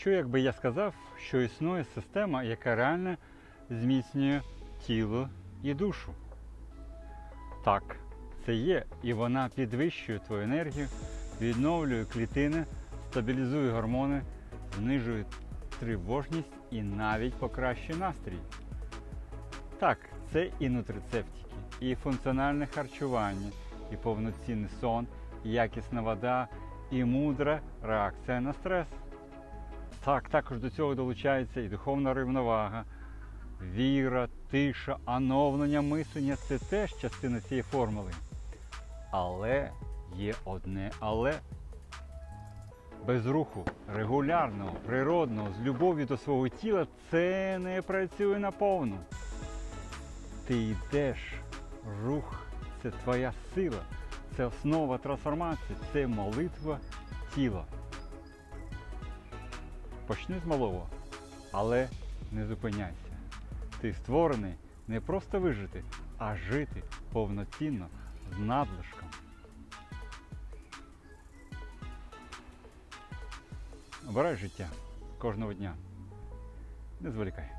Що якби я сказав, що існує система, яка реально зміцнює тіло і душу? Так, це є, і вона підвищує твою енергію, відновлює клітини, стабілізує гормони, знижує тривожність і навіть покращує настрій. Так, це і нутрицептики, і функціональне харчування, і повноцінний сон, і якісна вода, і мудра реакція на стрес. Так, також до цього долучається і духовна рівновага, віра, тиша, оновлення мислення це теж частина цієї формули. Але є одне але. Без руху, регулярного, природного, з любов'ю до свого тіла це не працює наповну. Ти йдеш, рух це твоя сила, це основа трансформації, це молитва тіла. Почни з малого, але не зупиняйся. Ти створений не просто вижити, а жити повноцінно з надлишком. Обирай життя кожного дня. Не зволікай.